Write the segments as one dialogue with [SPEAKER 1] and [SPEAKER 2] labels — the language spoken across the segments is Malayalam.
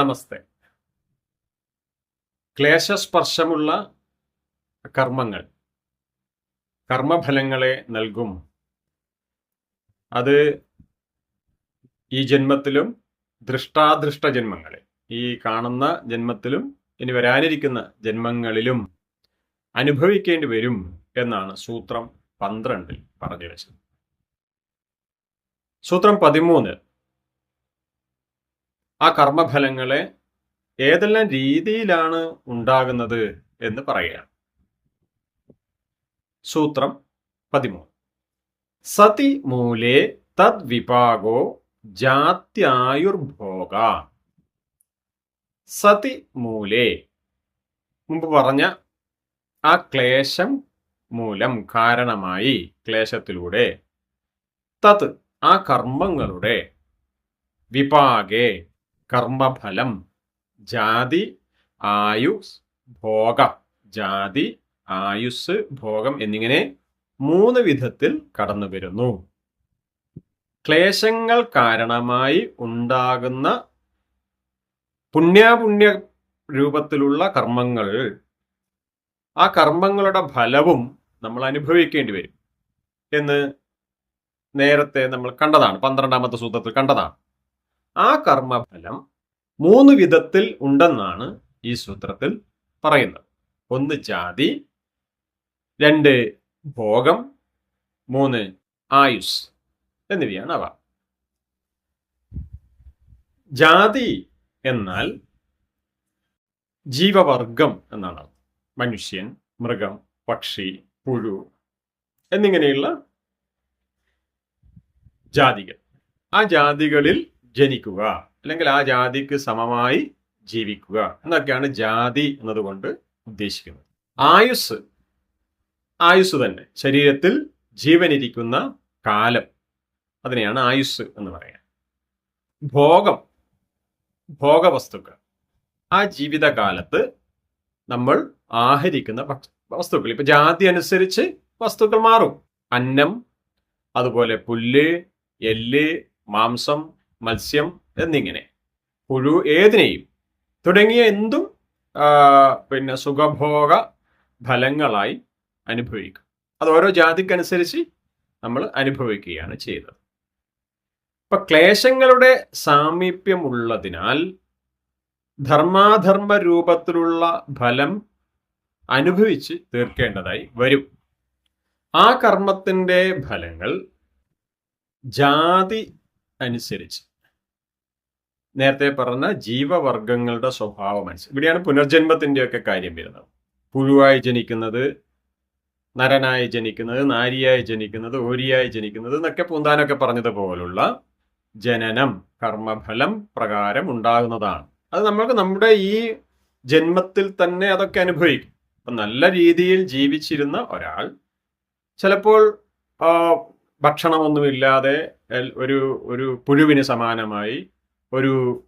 [SPEAKER 1] നമസ്തേ. ക്ലേശസ്പർശമുള്ള കർമ്മങ്ങൾ കർമ്മഫലങ്ങളെ നൽകും. അത് ഈ ജന്മത്തിലും ദൃഷ്ടാദൃഷ്ട ജന്മങ്ങളിൽ ഈ കാണുന്ന ജന്മത്തിലും ഇനി വരാനിരിക്കുന്ന ജന്മങ്ങളിലും അനുഭവിക്കേണ്ടി വരും എന്നാണ് സൂത്രം പന്ത്രണ്ടിൽ പറഞ്ഞു വെച്ചത് സൂത്രം പതിമൂന്ന് ആ കർമ്മഫലങ്ങളെ ഏതെല്ലാം രീതിയിലാണ് ഉണ്ടാകുന്നത് എന്ന് പറയുകയാണ്. സൂത്രം പതിമൂന്ന്. സതി മൂലേ തദ്വിഭാഗോ ജാത്യായുർഭോഗ. സതി മൂലേ. മുമ്പ് പറഞ്ഞ ആ ക്ലേശം മൂലം കാരണമായി ക്ലേശത്തിലൂടെ തത് ആ കർമ്മങ്ങളുടെ വിപാകെ കർമ്മഫലം. ജാതി ആയുസ് ഭോഗ. ജാതി ആയുസ് ഭോഗം എന്നിങ്ങനെ മൂന്ന് വിധത്തിൽ കടന്നു വരുന്നു. ക്ലേശങ്ങൾ കാരണമായി ഉണ്ടാകുന്ന പുണ്യാപുണ്യ രൂപത്തിലുള്ള കർമ്മങ്ങൾ ആ കർമ്മങ്ങളുടെ ഫലവും നമ്മൾ അനുഭവിക്കേണ്ടി വരും എന്ന് നേരത്തെ നമ്മൾ കണ്ടതാണ്. പന്ത്രണ്ടാമത്തെ സൂത്രത്തിൽ കണ്ടതാണ്. ആ കർമ്മഫലം മൂന്ന് വിധത്തിൽ ഉണ്ടെന്നാണ് ഈ സൂത്രത്തിൽ പറയുന്നത്. ഒന്ന് ജാതി രണ്ട് ഭോഗം മൂന്ന് ആയുസ് എന്നിവയാണ് അവ. ജാതി എന്നാൽ ജീവവർഗം എന്നാണ് മനുഷ്യൻ മൃഗം പക്ഷി പുഴു എന്നിങ്ങനെയുള്ള ജാതികൾ. ആ ജാതികളിൽ ജനിക്കുക അല്ലെങ്കിൽ ആ ജാതിക്ക് സമമായി ജീവിക്കുക എന്നൊക്കെയാണ് ജാതി എന്നതുകൊണ്ട് ഉദ്ദേശിക്കുന്നത്. ആയുസ് ആയുസ് തന്നെ. ശരീരത്തിൽ ജീവനിരിക്കുന്ന കാലം. അതിനെയാണ് ആയുസ് എന്ന് പറയാം ഭോഗം ഭോഗവസ്തുക്കൾ. ആ ജീവിതകാലത്ത് നമ്മൾ ആഹരിക്കുന്ന വസ്തുക്കൾ. ഇപ്പൊ ജാതി അനുസരിച്ച് വസ്തുക്കൾ മാറും. അന്നം അതുപോലെ പുല്ല് എല്ല് മാംസം മത്സ്യം എന്നിങ്ങനെ. പുഴു ഏതിനെയും. തുടങ്ങിയ എന്തും പിന്നെ സുഖഭോഗ ഫലങ്ങളായി അനുഭവിക്കും. അത് ഓരോ ജാതിക്കനുസരിച്ച് നമ്മൾ അനുഭവിക്കുകയാണ് ചെയ്തത് ഇപ്പൊ ക്ലേശങ്ങളുടെ സാമീപ്യമുള്ളതിനാൽ ധർമാധർമ്മ രൂപത്തിലുള്ള ഫലം അനുഭവിച്ച് തീർക്കേണ്ടതായി വരും. ആ കർമ്മത്തിന്റെ ഫലങ്ങൾ ജാതി അനുസരിച്ച് നേരത്തെ പറഞ്ഞ ജീവവർഗങ്ങളുടെ സ്വഭാവം അനുസരിച്ച് ഇവിടെയാണ് പുനർജന്മത്തിന്റെയൊക്കെ കാര്യം വരുന്നത്. പുഴുവായി ജനിക്കുന്നത് നരനായി ജനിക്കുന്നത് നാരിയായി ജനിക്കുന്നത് ഓരിയായി ജനിക്കുന്നത് എന്നൊക്കെ പൂന്താനൊക്കെ പറഞ്ഞതുപോലുള്ള ജനനം കർമ്മഫലം പ്രകാരം ഉണ്ടാകുന്നതാണ്. അത് നമ്മൾക്ക് നമ്മുടെ ഈ ജന്മത്തിൽ തന്നെ അതൊക്കെ അനുഭവിക്കും. അപ്പം നല്ല രീതിയിൽ ജീവിച്ചിരുന്ന ഒരാൾ ചിലപ്പോൾ ഭക്ഷണമൊന്നുമില്ലാതെ ഒരു ഒരു പുഴുവിന് സമാനമായി ഒരു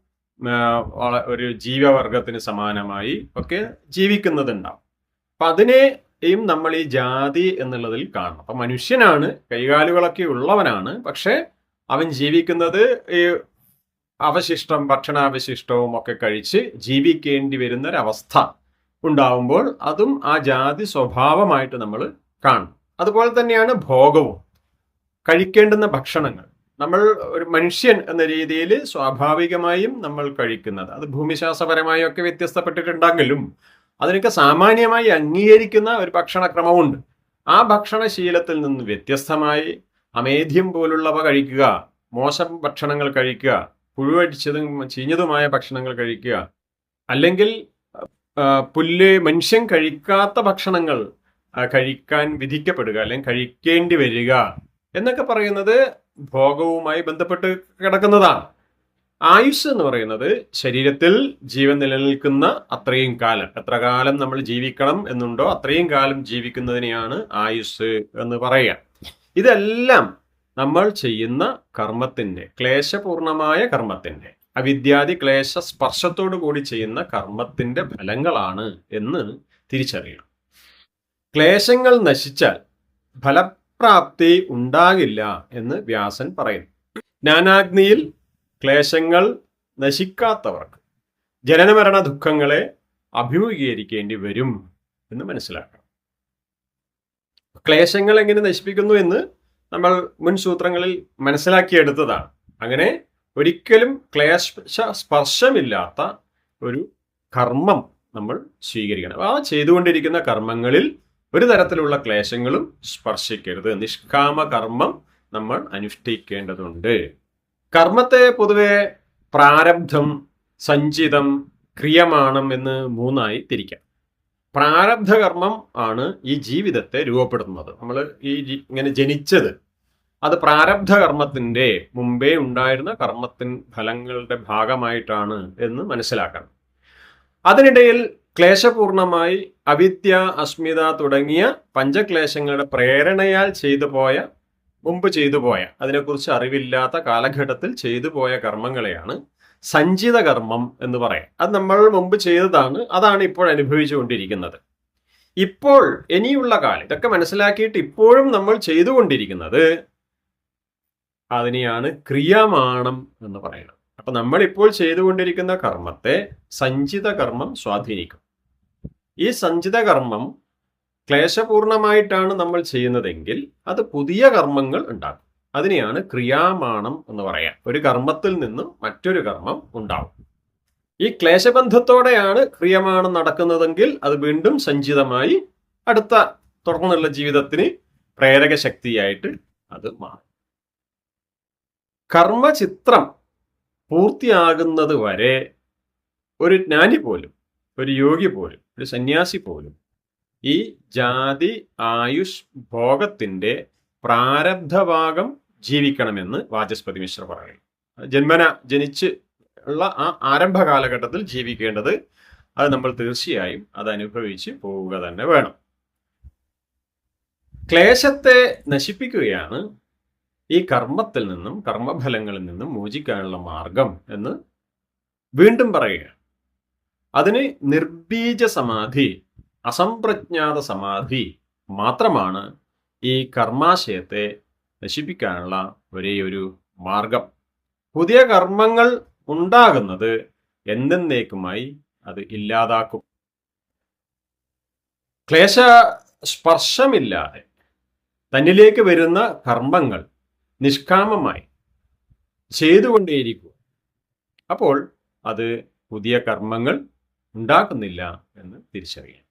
[SPEAKER 1] ഒരു ജീവവർഗത്തിന് സമാനമായി ഒക്കെ ജീവിക്കുന്നതുണ്ടാവും. അപ്പൊ അതിനെയും നമ്മൾ ഈ ജാതി എന്നുള്ളതിൽ കാണണം. അപ്പൊ മനുഷ്യനാണ് കൈകാലുകളൊക്കെ ഉള്ളവനാണ് പക്ഷെ അവൻ ജീവിക്കുന്നത് ഈ അവശിഷ്ടം ഭക്ഷണാവശിഷ്ടവും ഒക്കെ കഴിച്ച് ജീവിക്കേണ്ടി വരുന്ന ഒരവസ്ഥ ഉണ്ടാവുമ്പോൾ അതും ആ ജാതി സ്വഭാവമായിട്ട് നമ്മൾ കാണും. അതുപോലെ തന്നെയാണ് ഭോഗവും. കഴിക്കേണ്ടുന്ന ഭക്ഷണങ്ങൾ. നമ്മൾ ഒരു മനുഷ്യൻ എന്ന രീതിയിൽ സ്വാഭാവികമായും നമ്മൾ കഴിക്കുന്നത്. അത് ഭൂമിശാസ്ത്രപരമായും ഒക്കെ വ്യത്യസ്തപ്പെട്ടിട്ടുണ്ടെങ്കിലും അതിനൊക്കെ സാമാന്യമായി അംഗീകരിക്കുന്ന ഒരു ഭക്ഷണക്രമമുണ്ട്. ആ ഭക്ഷണശീലത്തിൽ നിന്ന് വ്യത്യസ്തമായി അമേധ്യം പോലുള്ളവ കഴിക്കുക മോശം ഭക്ഷണങ്ങൾ കഴിക്കുക പുഴുവടിച്ചതും ചീഞ്ഞതുമായ ഭക്ഷണങ്ങൾ കഴിക്കുക അല്ലെങ്കിൽ പുല്ല് മനുഷ്യൻ കഴിക്കാത്ത ഭക്ഷണങ്ങൾ കഴിക്കാൻ വിധിക്കപ്പെടുക അല്ലെങ്കിൽ കഴിക്കേണ്ടി വരിക എന്നൊക്കെ പറയുന്നത് ഭോഗവുമായി ബന്ധപ്പെട്ട് കിടക്കുന്നതാണ്. ആയുസ് എന്ന് പറയുന്നത് ശരീരത്തിൽ ജീവൻ നിലനിൽക്കുന്ന അത്രയും കാലം. എത്ര കാലം നമ്മൾ ജീവിക്കണം എന്നുണ്ടോ അത്രയും കാലം ജീവിക്കുന്നതിനെയാണ് ആയുസ് എന്ന് പറയുക. ഇതെല്ലാം നമ്മൾ ചെയ്യുന്ന കർമ്മത്തിന്റെ ക്ലേശപൂർണമായ കർമ്മത്തിന്റെ അവിദ്യാദി ക്ലേശ സ്പർശത്തോടു കൂടി ചെയ്യുന്ന കർമ്മത്തിന്റെ ഫലങ്ങളാണ് എന്ന് തിരിച്ചറിയണം. ക്ലേശങ്ങൾ നശിച്ചാൽ ഫലപ്രാപ്തി ഉണ്ടാകില്ല എന്ന് വ്യാസൻ പറയുന്നു. ജ്ഞാനാഗ്നിയിൽ ക്ലേശങ്ങൾ നശിക്കാത്തവർക്ക് ജനനമരണ ദുഃഖങ്ങളെ അഭിമുഖീകരിക്കേണ്ടി വരും എന്ന് മനസ്സിലാക്കണം. ക്ലേശങ്ങൾ എങ്ങനെ നശിപ്പിക്കുന്നു എന്ന് നമ്മൾ മുൻ സൂത്രങ്ങളിൽ മനസ്സിലാക്കിയെടുത്തതാണ്. അങ്ങനെ ഒരിക്കലും ക്ലേശ സ്പർശമില്ലാത്ത ഒരു കർമ്മം നമ്മൾ സ്വീകരിക്കണം. ആ ചെയ്തുകൊണ്ടിരിക്കുന്ന കർമ്മങ്ങളിൽ ഒരു തരത്തിലുള്ള ക്ലേശങ്ങളും സ്പർശിക്കരുത്. നിഷ്കാമ കർമ്മം നമ്മൾ അനുഷ്ഠിക്കേണ്ടതുണ്ട്. കർമ്മത്തെ പൊതുവെ പ്രാരബ്ധം സഞ്ചിതം ക്രിയമാണം എന്ന് മൂന്നായി തിരിക്കാം. പ്രാരബ്ധ കർമ്മം ആണ് ഈ ജീവിതത്തെ രൂപപ്പെടുത്തുന്നത്. നമ്മൾ ഈ ഇങ്ങനെ ജനിച്ചത്. അത് പ്രാരബ്ധ കർമ്മത്തിന്റെ മുമ്പേ ഉണ്ടായിരുന്ന കർമ്മത്തിൻ ഫലങ്ങളുടെ ഭാഗമായിട്ടാണ് എന്ന് മനസ്സിലാക്കണം. അതിനിടയിൽ ക്ലേശപൂർണമായി അവിദ്യ അസ്മിത തുടങ്ങിയ പഞ്ചക്ലേശങ്ങളുടെ പ്രേരണയാൽ ചെയ്തു പോയ മുമ്പ് ചെയ്തു പോയ അതിനെക്കുറിച്ച് അറിവില്ലാത്ത കാലഘട്ടത്തിൽ ചെയ്തു പോയ കർമ്മങ്ങളെയാണ് സഞ്ചിത കർമ്മം എന്ന് പറയാം. അത് നമ്മൾ മുമ്പ് ചെയ്തതാണ് അതാണ് ഇപ്പോൾ അനുഭവിച്ചു കൊണ്ടിരിക്കുന്നത് ഇപ്പോൾ ഇനിയുള്ള കാലം ഇതൊക്കെ മനസ്സിലാക്കിയിട്ട് ഇപ്പോഴും നമ്മൾ ചെയ്തുകൊണ്ടിരിക്കുന്നത് അതിനെയാണ് ക്രിയമാണം എന്ന് പറയുന്നത്. അപ്പൊ നമ്മളിപ്പോൾ ചെയ്തുകൊണ്ടിരിക്കുന്ന കർമ്മത്തെ സഞ്ചിത കർമ്മം സ്വാധീനിക്കും. ഈ സഞ്ചിത കർമ്മം ക്ലേശപൂർണമായിട്ടാണ് നമ്മൾ ചെയ്യുന്നതെങ്കിൽ അത് പുതിയ കർമ്മങ്ങൾ ഉണ്ടാകും അതിനെയാണ് ക്രിയാമാണം എന്ന് പറയാം. ഒരു കർമ്മത്തിൽ നിന്നും മറ്റൊരു കർമ്മം ഉണ്ടാവും. ഈ ക്ലേശബന്ധത്തോടെയാണ് ക്രിയമാണം നടക്കുന്നതെങ്കിൽ അത് വീണ്ടും സഞ്ചിതമായി അടുത്ത തുടർന്നുള്ള ജീവിതത്തിന് പ്രേരക ശക്തിയായിട്ട് അത് മാറും. കർമ്മചിത്രം പൂർത്തിയാകുന്നത് വരെ ഒരു ജ്ഞാനി പോലും ഒരു യോഗി പോലും ഒരു സന്യാസി പോലും ഈ ജാതി ആയുഷ് ഭോഗത്തിന്റെ പ്രാരബ്ധഭാഗം ജീവിക്കണമെന്ന് വാചസ്പതി മിശ്ര പറയുന്നു ജന്മന ജനിച്ച് ഉള്ള ആ ആരംഭ കാലഘട്ടത്തിൽ ജീവിക്കേണ്ടത് അത് നമ്മൾ തീർച്ചയായും അത് അനുഭവിച്ച് പോവുക തന്നെ വേണം. ക്ലേശത്തെ നശിപ്പിക്കുകയാണ് ഈ കർമ്മത്തിൽ നിന്നും കർമ്മഫലങ്ങളിൽ നിന്നും മോചിക്കാനുള്ള മാർഗം എന്ന് വീണ്ടും പറയുകയാണ്. അതിന് നിർബീജ സമാധി അസംപ്രജ്ഞാത സമാധി മാത്രമാണ് ഈ കർമാശയത്തെ നശിപ്പിക്കാനുള്ള ഒരേ ഒരു മാർഗം. പുതിയ കർമ്മങ്ങൾ ഉണ്ടാകുന്നത് എന്തെന്നേക്കുമായി അത് ഇല്ലാതാക്കും. ക്ലേശ സ്പർശമില്ലാതെ തന്നിലേക്ക് വരുന്ന കർമ്മങ്ങൾ നിഷ്കാമമായി ചെയ്തുകൊണ്ടേയിരിക്കും അപ്പോൾ അത് പുതിയ കർമ്മങ്ങൾ ഉണ്ടാക്കുന്നില്ല എന്ന് തിരിച്ചറിയാം